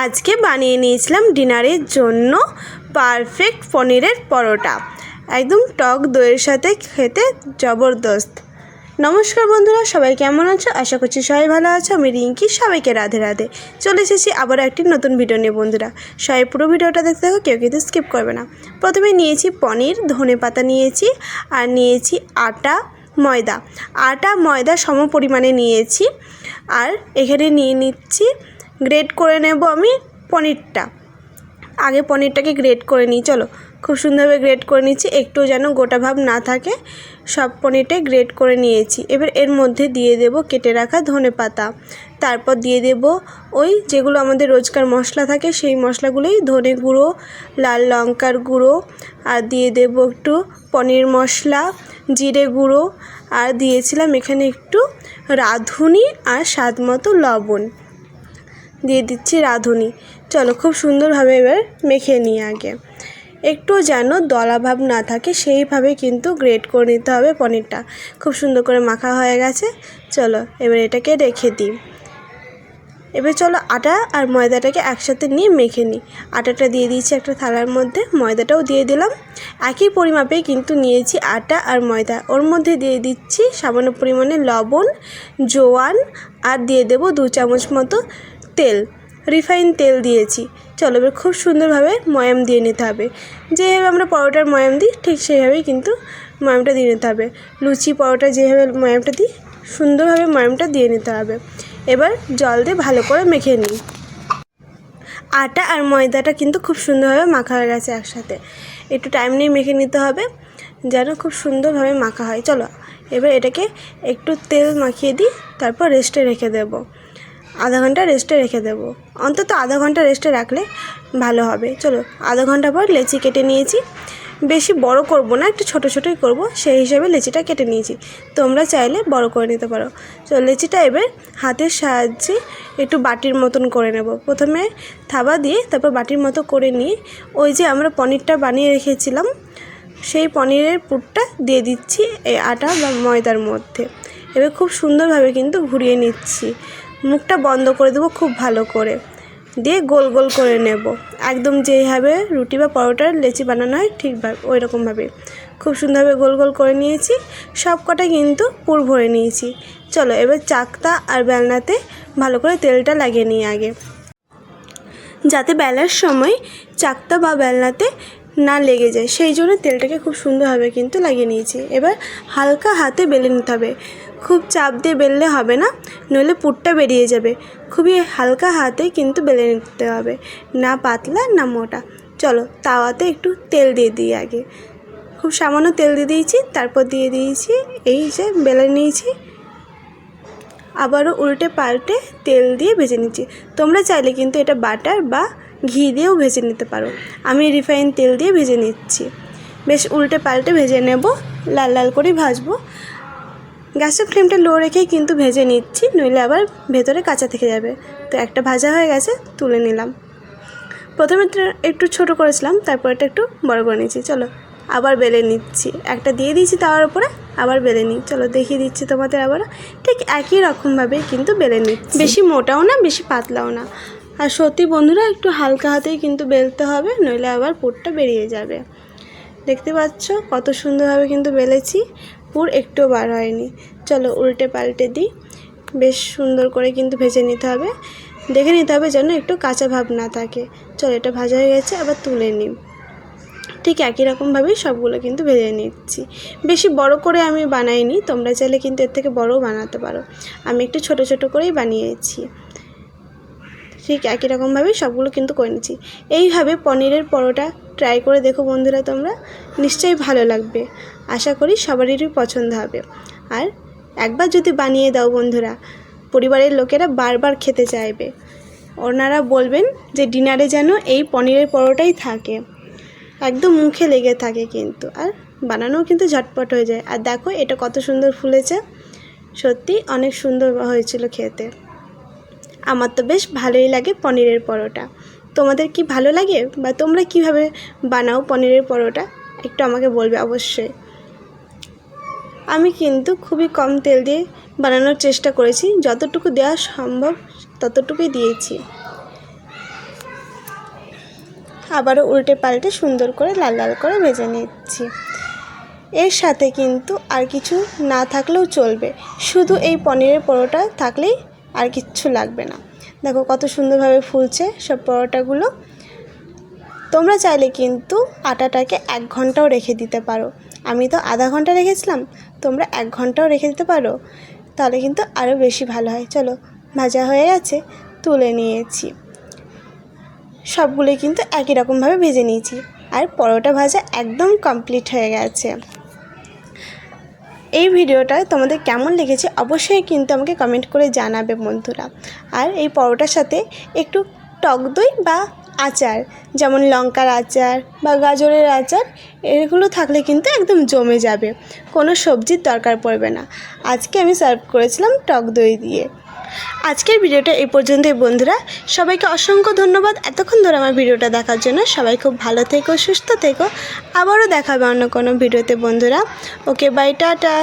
আজকে বানিয়ে নিয়েছিলাম ডিনারের জন্য পারফেক্ট পনিরের পরোটা। একদম টক দইয়ের সাথে খেতে জবরদস্ত। নমস্কার বন্ধুরা, সবাই কেমন আছো? আশা করছি সবাই ভালো আছো। আমি রিঙ্কি, সবাইকে রাধে রাধে। চলে এসেছি আবার একটি নতুন ভিডিও নিয়ে বন্ধুরা। সবাই পুরো ভিডিওটা দেখতে থাকো, কেউ কিন্তু স্কিপ করবে না। প্রথমে নিয়েছি পনির, ধনে পাতা নিয়েছি আর নিয়েছি আটা, ময়দা। আটা, ময়দা সম পরিমাণে নিয়েছি। আর এখানে নিয়ে নিচ্ছি গ্রেট করে নেব আমি পনিরটা। আগে পনিরটাকে গ্রেট করে নিই, চলো। খুব সুন্দরভাবে গ্রেট করে নিচ্ছি, একটু যেন গোটা ভাব না থাকে। সব পনিরটাই গ্রেট করে নিয়েছি। এবার এর মধ্যে দিয়ে দেব কেটে রাখা ধনে পাতা। তারপর দিয়ে দেব ওই যেগুলো আমাদের রোজকার মশলা থাকে, সেই মশলাগুলোই ধনে গুঁড়ো, লাল লঙ্কার গুঁড়ো, আর দিয়ে দেব একটু পনির মশলা, জিরে গুঁড়ো, আর দিয়েছিলাম এখানে একটু রাঁধুনি আর স্বাদ মতো লবণ। দিয়ে দিচ্ছি রাঁধুনি। চলো খুব সুন্দরভাবে এবার মেখে নিই আগে। একটু যেন দলাভাব না থাকে, সেইভাবে কিন্তু গ্রেট করে নিতে হবে পনিরটা। খুব সুন্দর করে মাখা হয়ে গেছে। চলো এবার এটাকে রেখে দিই। এবার চলো আটা আর ময়দাটাকে একসাথে নিয়ে মেখে নিই। আটাটা দিয়ে দিয়েছি একটা থালার মধ্যে, ময়দাটাও দিয়ে দিলাম। একই পরিমাপে কিন্তু নিয়েছি আটা আর ময়দা। ওর মধ্যে দিয়ে দিচ্ছি সামান্য পরিমাণে লবণ, জোয়ান আর দিয়ে দেবো দু চামচ মতো তেল রিফাইন তেল দিয়েছি। চলো এবার খুব সুন্দরভাবে ময়াম দিয়ে নিতে হবে। যেভাবে আমরা পরোটার ময়াম দিই, ঠিক সেইভাবেই কিন্তু ময়ামটা দিয়ে নিতে হবে। লুচি, পরোটা যেভাবে ময়ামটা দিই, সুন্দরভাবে ময়ামটা দিয়ে নিতে হবে। এবার জল দিয়ে ভালো করে মেখে নিই। আটা আর ময়দাটা কিন্তু খুব সুন্দরভাবে মাখা হয়ে গেছে একসাথে। একটু টাইম নিয়ে মেখে নিতে হবে, যেন খুব সুন্দরভাবে মাখা হয়। চলো, এবার এটাকে একটু তেল মাখিয়ে দিই, তারপর রেস্টে রেখে দেবো। আধা ঘণ্টা রেস্টে রেখে দেবো। অন্তত আধা ঘণ্টা রেস্টে রাখলে ভালো হবে। চলো, আধা ঘণ্টা পর লেচি কেটে নিয়েছি। বেশি বড় করব না, একটু ছোটো ছোটোই করব। সেই হিসাবে লেচিটা কেটে নিয়েছি। তোমরা চাইলে বড় করে নিতে পারো। তো লেচিটা এবার হাতের সাহায্যে একটু বাটির মতন করে নেব। প্রথমে থাবা দিয়ে তারপর বাটির মতো করে নিয়ে ওই যে আমরা পনিরটা বানিয়ে রেখেছিলাম, সেই পনিরের পুরটা দিয়ে দিচ্ছি এই আটা বা ময়দার মধ্যে। এবার খুব সুন্দরভাবে কিন্তু ঘুরিয়ে নিচ্ছি। মুখটা বন্ধ করে দেবো খুব ভালো করে। দিয়ে গোল গোল করে নেব। একদম যেইভাবে রুটি বা পরোটার লেচি বানানো হয় ঠিকভাবে ওই রকমভাবে খুব সুন্দরভাবে গোল গোল করে নিয়েছি। সব কটা কিন্তু পুর ভরে নিয়েছি। চলো এবার চাকতা আর বেলনাতে ভালো করে তেলটা লাগিয়ে নিই আগে। যাতে বেলার সময় চাকতা বা বেলনাতে না লেগে যায়, সেই জন্য তেলটাকে খুব সুন্দরভাবে কিন্তু লাগিয়ে নিয়েছি। এবার হালকা হাতে বেলে নিতে হবে। খুব চাপ দিয়ে বেললে হবে না, নইলে পুরটা বেরিয়ে যাবে। খুবই হালকা হাতে কিন্তু বেলে নিতে হবে, না পাতলা, না মোটা। চলো তাওয়াতে একটু তেল দিয়ে দিই আগে। খুব সামান্য তেল দিয়ে দিয়েছি, তারপর দিয়ে দিয়েছি এই যে বেলে নিয়েছি। আবারও উল্টে পাল্টে তেল দিয়ে ভেজে নিচ্ছি। তোমরা চাইলে কিন্তু এটা বাটার বা ঘি দিয়েও ভেজে নিতে পারো। আমি রিফাইন তেল দিয়ে ভেজে নিচ্ছি। বেশ উল্টে পাল্টে ভেজে নেব, লাল লাল করে ভাজবো। গ্যাসের ফ্লেমটা লো রেখেই কিন্তু ভেজে নিচ্ছি নইলে আবার ভেতরে কাঁচা থেকে যাবে। তো একটা ভাজা হয়ে গেছে তুলে নিলাম। প্রথমে একটু ছোট করেছিলাম তারপর এটা একটু বড় করে নিচ্ছি চলো আবার বেলে নিচ্ছি। একটা দিয়ে দিয়েছি তাওয়ার উপরে আবার বেলে নিই। চলো দেখিয়ে দিচ্ছি তোমাদের আবার। ঠিক একই রকমভাবে কিন্তু বেলে নিচ্ছি। বেশি মোটাও না বেশি পাতলাও না। আর সত্যি বন্ধুরা একটু হালকা হাতেই কিন্তু বেলতে হবে নইলে আবার পুরটা বেরিয়ে যাবে। দেখতে পাচ্ছ? কত সুন্দরভাবে কিন্তু বেলেছি। পুর একটুও বার হয়নি। চলো উল্টে পাল্টে দিই। বেশ সুন্দর করে কিন্তু ভেজে নিতে হবে। দেখে নিতে হবে যেন একটু কাঁচা ভাব না থাকে। চলো, এটা ভাজা হয়ে গেছে, আবার তুলে নিই। ঠিক একই রকমভাবেই সবগুলো কিন্তু ভেজে নিচ্ছি। বেশি বড় করে আমি বানাইনি, তোমরা চাইলে কিন্তু এর থেকে বড়ও বানাতে পারো। আমি একটু ছোট ছোট করেই বানিয়েছি। ঠিক একই রকমভাবেই সবগুলো কিন্তু করে নিচ্ছি। এইভাবে পনিরের পরোটা ট্রাই করে দেখো বন্ধুরা তোমরা, নিশ্চয়ই ভালো লাগবে। আশা করি সবারই পছন্দ হবে। আর একবার যদি বানিয়ে দাও বন্ধুরা, পরিবারের লোকেরা বারবার খেতে চাইবে। ওনারা বলবেন যে ডিনারে যেন এই পনিরের পরোটাই থাকে। একদম মুখে লেগে থাকে কিন্তু। আর বানানোও কিন্তু ঝটপট হয়ে যায়। আর দেখো এটা কত সুন্দর ফুলেছে। সত্যি অনেক সুন্দর হয়েছিল খেতে। আমার তো বেশ ভালোই লাগে পনিরের পরোটা। তোমাদের কি ভালো লাগে? বা তোমরা কীভাবে বানাও পনিরের পরোটা? একটু আমাকে বলবে অবশ্যই। আমি কিন্তু খুবই কম তেল দিয়ে বানানোর চেষ্টা করেছি। যতটুকু দেওয়া সম্ভব ততটুকুই দিয়েছি। আবারও উল্টে পাল্টে সুন্দর করে লাল লাল করে ভেজে নিচ্ছি। এর সাথে কিন্তু আর কিছু না থাকলেও চলবে। শুধু এই পনিরের পরোটা থাকলেই আর কিচ্ছু লাগবে না। দেখো কত সুন্দরভাবে ফুলছে সব পরোটাগুলো। তোমরা চাইলে কিন্তু আটাটাকে এক ঘন্টাও রেখে দিতে পারো। আমি তো আধা ঘণ্টা রেখেছিলাম, তোমরা এক ঘন্টাও রেখে দিতে পারো। তাহলে কিন্তু আরও বেশি ভালো হয়। চলো, ভাজা হয়ে গেছে, তুলে নিয়েছি। সবগুলোই কিন্তু একই রকমভাবে ভেজে নিয়েছি। আর পরোটা ভাজা একদম কমপ্লিট হয়ে গেছে। এই ভিডিওটা তোমাদের কেমন লেগেছে অবশ্যই কিন্তু আমাকে কমেন্ট করে জানাবে বন্ধুরা। আর এই পরোটার সাথে একটু টক দই বা আচার, যেমন লঙ্কার আচার বা গাজরের আচার, এগুলো থাকলে কিন্তু একদম জমে যাবে। কোনো সবজির দরকার পড়বে না। আজকে আমি সার্ভ করেছিলাম টক দই দিয়ে। আজকের ভিডিওটা এই পর্যন্তই, বন্ধুরা। সবাইকে অসংখ্য ধন্যবাদ। এতক্ষণ ধরে আমার ভিডিওটা দেখার জন্য সবাই খুব ভালো থেকো, সুস্থ থেকো। আবারও দেখাবে অন্য কোনো ভিডিওতে, বন্ধুরা। Okay bye tata.